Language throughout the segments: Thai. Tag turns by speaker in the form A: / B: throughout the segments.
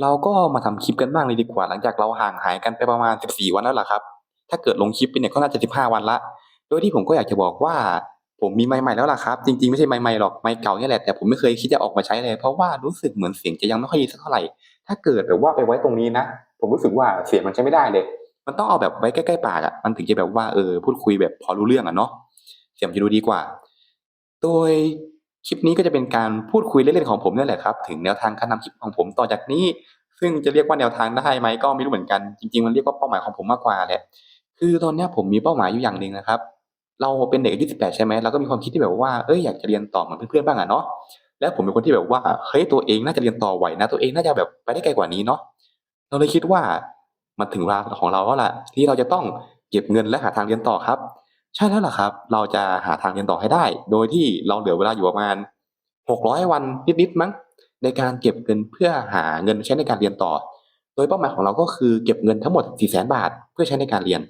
A: เราก็มาทำคลิปกันบ้างเลยดีกว่า หลังจากเราห่างหายกันไปประมาณ 14 วันแล้วล่ะครับ ถ้าเกิดลงคลิปไปเนี่ยก็น่าจะ 15 วันละ โดยที่ผมก็อยากจะบอกว่า ผมมีไมค์ใหม่แล้วล่ะครับ จริงๆไม่ใช่ไมค์ใหม่หรอกไมค์เก่าเนี่ยแหละแต่ผมไม่เคยคิดจะออกมาใช้เลย เพราะว่ารู้สึกเหมือนเสียงจะยังไม่ค่อยดีสักเท่าไหร่ ถ้าเกิดแบบว่าไปไว้ตรงนี้นะ ผมรู้สึกว่าเสียงมันใช้ไม่ได้เลย มันต้องเอาแบบไว้ใกล้ๆปากอะมันถึงจะแบบว่าเออพูดคุยแบบพอรู้เรื่องอะเนาะเสียงมันจะดูดีกว่า โดย คลิปนี้ก็จะเป็นการพูดคุยเล่นๆของผมนี่แหละครับ ถึงแนวทางการทำคลิปของผมต่อจากนี้ ซึ่งจะเรียกว่าแนวทางได้ไหมก็ไม่รู้เหมือนกัน จริงๆ มันเรียกว่าเป้าหมายของผมมากกว่าแหละ คือตอนนี้ผมมีเป้าหมายอยู่อย่างหนึ่งนะครับ เราเป็นเด็กอายุ18ใช่ไหมเราก็มีความคิดที่แบบว่าเฮ้ยอยากจะเรียนต่อเหมือนเพื่อนๆบ้างอะเนาะ แล้วผมเป็นคนที่แบบว่าเฮ้ยตัวเองน่าจะเรียนต่อไหวนะ ตัวเองน่าจะแบบไปได้ไกลกว่านี้เนาะ เราเลยคิดว่ามันถึงเวลาของเราแล้วล่ะที่เราจะต้องเก็บเงินและหาทางเรียนต่อครับ ใช่แล้วล่ะครับ เราจะหาทางเรียนต่อให้ได้ โดยที่เราเหลือเวลาอยู่ประมาณ 600 วันนิดๆมั้งในการเก็บเงินเพื่อหาเงินใช้ในการเรียนต่อ โดยเป้าหมายของเราก็คือเก็บเงินทั้งหมด 400,000 บาท เพื่อใช้ในการเรียน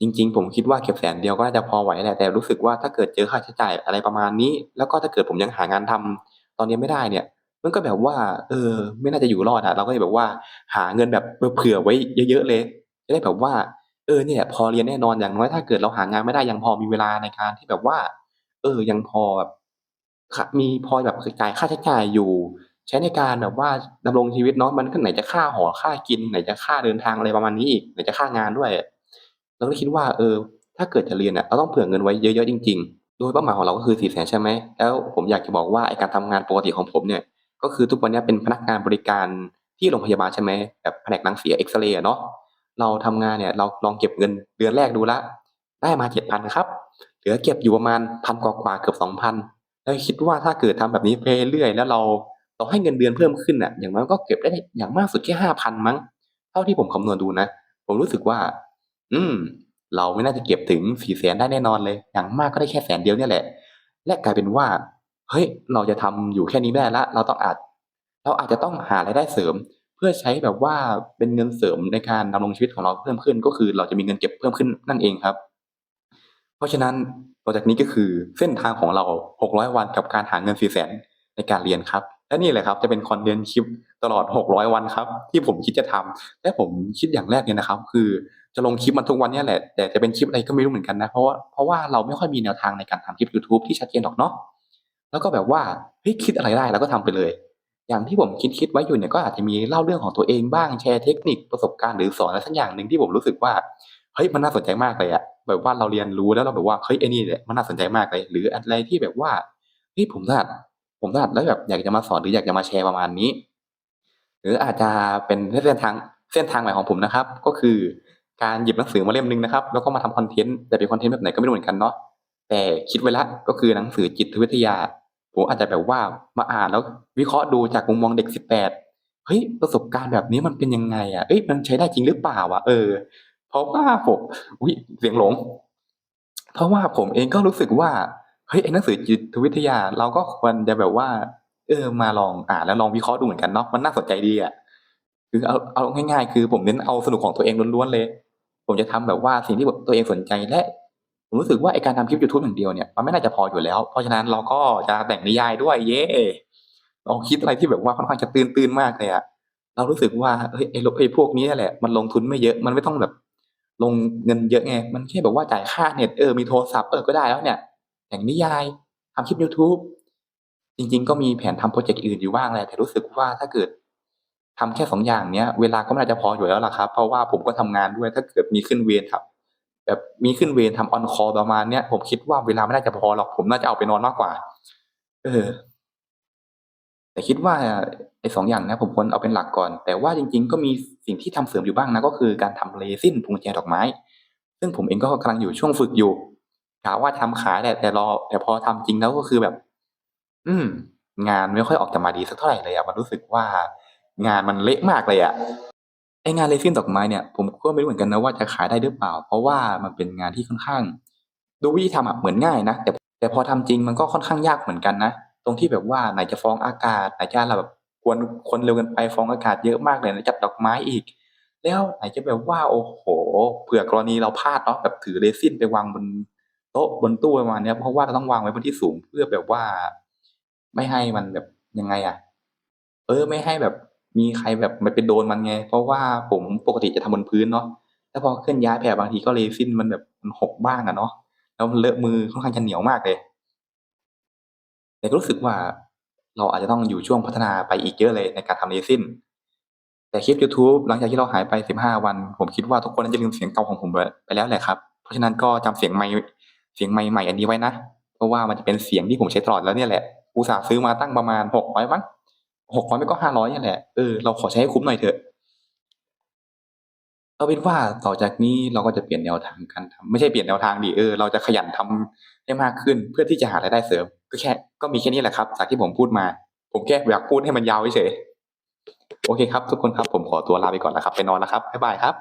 A: จริง ๆ ผมคิดว่าเก็บแสนเดียวก็น่าจะพอไหวแหละแต่รู้สึกว่าถ้าเกิดเจอค่าใช้จ่ายอะไรประมาณนี้ แล้วก็ถ้าเกิดผมยังหางานทำตอนนี้ไม่ได้เนี่ย มันก็แบบว่า เออ ไม่น่าจะอยู่รอดอะเราก็เลยแบบว่า หาเงินแบบเผื่อไว้เยอะๆเลยจะได้แบบว่า ออเนี่ยพอเรียนแน่นอนอย่างน้อยถ้าเกิดเราหางานไม่ได้ยังพอมีเวลาในการที่แบบว่า เออยังพอแบบมีพอแบบจ่ายค่าใช้จ่ายอยู่ ใช้ในการแบบว่าดำรงชีวิตเนาะมันก็ไหนจะค่าหอค่ากินไหนจะค่าเดินทางอะไรประมาณนี้อีกไหนจะค่างานด้วยเราก็คิดว่า เออ ถ้าเกิดจะเรียนอะเราต้องเผื่อเงินไว้เยอะๆจริง ๆ โดยเป้าหมายของเราก็คือ400,000ใช่ไหมแล้วผมอยากจะบอกว่าไอการทำงานปกติของผมเนี่ย ก็คือทุกวันนี้เป็นพนักงานบริการที่โรงพยาบาลใช่ไหมแบบแผนกรังเสียเอ็กซเรย์เนาะ เราทำงานเนี่ยเราลองเก็บเงินเดือนแรกดูล้วได้มา7,000ครับ เหลือเก็บอยู่ประมาณ1,000กว่าเกือบ2,000แล้วคิดว่าถ้าเกิดทำแบบนี้ไปเรื่อยแล้วเราต่อให้เงินเดือนเพิ่มขึ้นน่ะ อย่างน้อยก็เก็บได้อย่างมากสุดแค่5,000มั้ง เท่าที่ผมคำนวณดูนะ ผมรู้สึกว่า อืม เราไม่น่าจะเก็บถึง400,000ได้แน่นอนเลย อย่างมากก็ได้แค่แสนเดียวเนี่ยแหละ และกลายเป็นว่า เฮ้ย เราจะทำอยู่แค่นี้ไม่ได้ล้วเราต้องอาจ เราอาจจะต้องหารายได้เสริม พื่อใช้แบบว่าเป็นเงินเสริมในการดำรงชีวิตของเราเพิ่มขึ้น ก็คือเราจะมีเงินเก็บเพิ่มขึ้นนั่นเองครับ เพราะฉะนั้นต่อจากนี้ก็คือเส้นทางของเรา 600 วันกับการหาเงิน400,000ในการเรียนครับและนี่แหละครับจะเป็นคอนเทนต์คลิปตลอด 600 วันครับ ที่ผมคิดจะทำและผมคิดอย่างแรกเลยนะครับ คือจะลงคลิปมันทุกวันนี่แหละ แต่จะเป็นคลิปอะไรก็ไม่รู้เหมือนกันนะเพราะว่าเพราะว่าเราไม่ค่อยมีแนวทางในการทำคลิปยูทูบที่ชัดเจนหรอกเนาะแล้วก็แบบว่าเฮ้ยคิดอะไรได้เราก็ทำไปเลย อย่างที่ผมคิดๆไว้อยู่เนี่ยก็อาจจะมีเล่าเรื่องของตัวเองบ้างแชร์เทคนิคประสบการณ์หรือสอนอะไรสักอย่างหนึ่งที่ผมรู้สึกว่าเฮ้ยมันน่าสนใจมากเลยอะแบบว่าเราเรียนรู้แล้วเราแบบว่าเฮ้ยไอ้นี่แหละมันน่าสนใจมากเลย หรืออะไรที่แบบว่าเฮ้ยผมถนัดผมถนัดแล้วแบบอยากจะมาสอนหรืออยากจะมาแชร์ประมาณนี้ หรืออาจจะเป็นเส้นทางเส้นทางใหม่ของผมนะครับ ก็คือการหยิบหนังสือมาเล่มหนึ่งนะครับ แล้วก็มาทำคอนเทนต์แต่เป็นคอนเทนต์แบบไหนก็ไม่รู้เหมือนกันเนาะแต่คิดไว้ล้วก็คือหนังสือจิตวิทยา ผมอาจจะแบบว่ามาอ่านแล้ววิเคราะห์ดูจากมุมมองเด็ก18เฮ้ยประสบการณ์แบบนี้มันเป็นยังไงอะเฮ้ยมันใช้ได้จริงหรือเปล่าวะเออ เพราะว่าผมอุ๊ยเสียงหลง เพราะว่าผมเองก็รู้สึกว่าเฮ้ยไอ้หนังสือจิตวิทยา เราก็ควรจะแบบว่า เออ มาลองอ่านแล้วลองวิเคราะห์ดูเหมือนกันเนาะมันน่าสนใจดีอะคือเอาเอาง่ายๆ คือผมเน้นเอาสนุกของตัวเองล้วนๆเลย ผมจะทำแบบว่าสิ่งที่แบบตัวเองสนใจและ ผมรู้สึกว่าไอการทำคลิปยูทูบอย่างเดียวเนี่ยมันไม่น่าจะพออยู่แล้ว เพราะฉะนั้นเราก็จะแต่งนิยายด้วยเย้เราคิดอะไรที่แบบว่าค่อนข้างจะตื้นๆมากเลยอะเรารู้สึกว่าเฮ้ยไอ้ลไอพวกนี้แหละ มันลงทุนไม่เยอะมันไม่ต้องแบบ ลงเงินเยอะไงมันแค่แบบว่าจ่ายค่าเน็ตเออมีโทรศัพท์เออก็ได้แล้วเนี่ยแต่งนิยายทำคลิปยูทูบจริง ๆ ก็มีแผนทำพรเจกต์อื่นอยู่บ้างแหละแต่รู้สึกว่าถ้าเกิดทำแค่2องอย่างเนี้ยเวลาก็ไม่น่าจะพออยู่แล้วล่ะครับ เพราะว่าผมก็ทำงานด้วยถ้าเกิดมีขึ้นเวรครับ แบบมีขึ้นเวรทำ on call ประมาณเนี้ยผมคิดว่าเวลาไม่น่าจะพอหรอกผมน่าจะเอาไปนอนมากกว่า เออ แต่คิดว่าไอ้2อย่างนี้ยผมควรเอาเป็นหลักก่อน แต่ว่าจริง ๆ ก็มีสิ่งที่ทำเสริมอยู่บ้างนะก็คือการทำเรซินพวงกุญแจดอกไม้ ซึ่งผมเองก็กำลังอยู่ช่วงฝึกอยู่กะว่าทำขายแหละแต่รอ แต่พอทำจริงแล้วก็คือแบบ อืม งานไม่ค่อยออกจะมาดีสักเท่าไหร่เลยอะมันรู้สึกว่างานมันเละมากเลยอะ ไอ้งานเรซินดอกไม้เนี่ยผมก็ไม่รู้เหมือนกันนะว่าจะขายได้หรือเปล่า เพราะว่ามันเป็นงานที่ค่อนข้าง ดูวิธีทำอะเหมือนง่ายนะแต่แต่พอทำจริงมันก็ค่อนข้างยากเหมือนกันนะ ตรงที่แบบว่าไหนจะฟองอากาศไหนจะแบบกวนคนเร็วกินไปฟองอากาศเยอะมากเลยไหนจัดดอกไม้อีก แล้วไหนจะแบบว่าโอ้โฮเผื่อกรณีเราพลาดเนาะแบบถือเรซินไปวางบนโต๊ะบนตู้ประมาณเนี้ยเพราะว่าเราต้องวางไว้บนที่สูงเพื่อแบบว่า ไม่ให้มันแบบยังไงอะเออ ไม่ให้แบบ มีใครแบบไม่ไปโดนมันไง เพราะว่าผมปกติจะทำบนพื้นเนาะแล้วพอเคลื่อนย้ายแผ่บางทีก็เรซินมันแบบมันหกบ้างอะเนาะแล้วมันเลอะมือค่อนข้างจะเหนียวมากเลย แต่ก็รู้สึกว่าเราอาจจะต้องอยู่ช่วงพัฒนาไปอีกเยอะเลยในการทำเรซินแต่คลิป YouTube หลังจากที่เราหายไป 15 วัน ผมคิดว่าทุกคนน่าจะลืมเสียงเก่าของผมไปแล้วแหละครับ เพราะฉะนั้นก็จำเสียงไมค์เสียงใหม่ๆอันนี้ไว้นะ เพราะว่ามันจะเป็นเสียงที่ผมใช้ตลอดแล้วเนี่ยแหละอุตส่าห์ซื้อมาตั้งประมาณ600มั้ง หกร้อยไม่ก็ห้าร้อยนี่แหละเออเราขอใช้ให้คุ้มหน่อยเถอะเอาเป็นว่าต่อจากนี้เราก็จะเปลี่ยนแนวทางการทำไม่ใช่เปลี่ยนแนวทางดิเออเราจะขยันทำให้มากขึ้นเพื่อที่จะหารายได้เสริม ก็แค่ ก็มีแค่นี้แหละครับ จากที่ผมพูดมา ผมแค่อยากพูดให้มันยาวเฉยโอเคครับ ทุกคนครับผมขอตัวลาไปก่อนแล้วครับ ไปนอนแล้วครับบ๊ายบายครับ